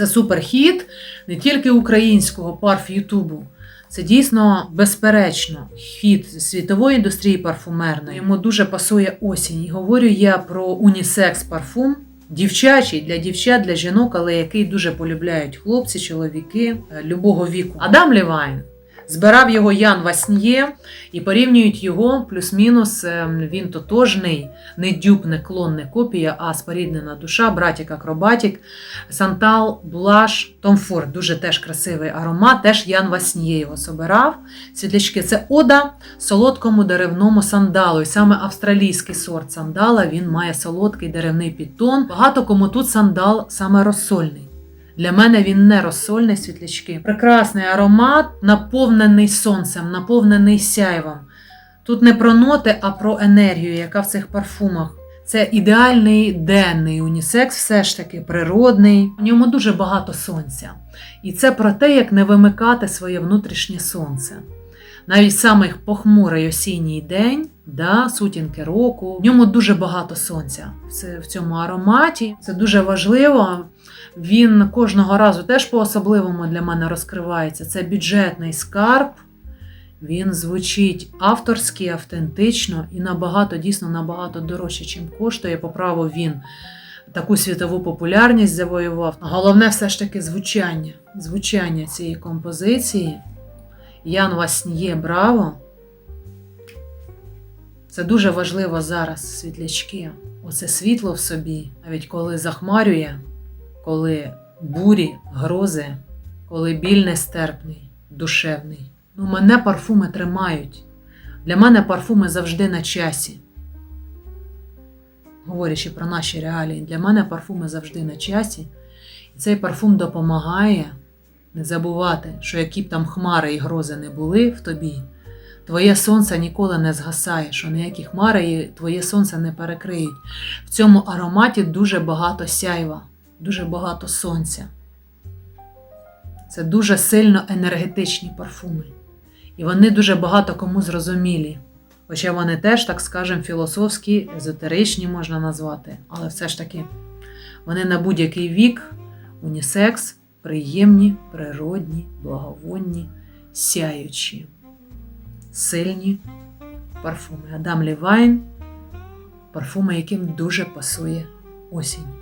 Це суперхіт не тільки українського парф Ютубу. Це дійсно безперечно хід світової індустрії парфумерної. Йому дуже пасує осінь. І говорю я про унісекс парфум. Дівчачий для дівчат, для жінок, але який дуже полюбляють хлопці, чоловіки е, любого віку. Адам Лівайн збирав його Ян Васньє і порівнюють його плюс-мінус. е, Він тотожний, не дюб, не клон, не копія, а споріднена душа, братік акробатік, Сантал, Блаш, Том Форд. Дуже теж красивий аромат. Теж Ян Васньє його собирав. Світлячки це ода солодкому деревному сандалу. І саме австралійський сорт сандала він має солодкий деревний підтон. Багато кому тут сандал саме розсольний. Для мене він не розсольний світлячки. Прекрасний аромат, наповнений сонцем, наповнений сяйвом. Тут не про ноти, а про енергію, яка в цих парфумах. Це ідеальний денний унісекс, все ж таки природний. У ньому дуже багато сонця. І це про те, як не вимикати своє внутрішнє сонце. Навіть самий похмурий осінній день, да, сутінки року, в ньому дуже багато сонця Це в цьому ароматі. Це дуже важливо. Він кожного разу теж по-особливому для мене розкривається. Це бюджетний скарб. Він звучить авторськи, автентично і набагато, дійсно набагато дорожче, чим коштує. По праву він таку світову популярність завоював. Головне все ж таки звучання. Звучання цієї композиції. Ян Васньє Браво. Це дуже важливо зараз, світлячки. Оце світло в собі, навіть коли захмарює, коли бурі, грози, коли біль нестерпний, душевний. Ну, мене парфуми тримають. Для мене парфуми завжди на часі. Говорячи про наші реалії, для мене парфуми завжди на часі. І цей парфум допомагає не забувати, що які б там хмари і грози не були в тобі, твоє сонце ніколи не згасає, що ніякі хмари твоє сонце не перекриють. В цьому ароматі дуже багато сяйва, дуже багато сонця. Це дуже сильно енергетичні парфуми. І вони дуже багато кому зрозумілі. Хоча вони теж, так скажемо, філософські, езотеричні можна назвати, але все ж таки вони на будь-який вік, унісекс, приємні, природні, благовонні, сяючі, сильні парфуми. Адам Лівайн парфуми, яким дуже пасує осінь.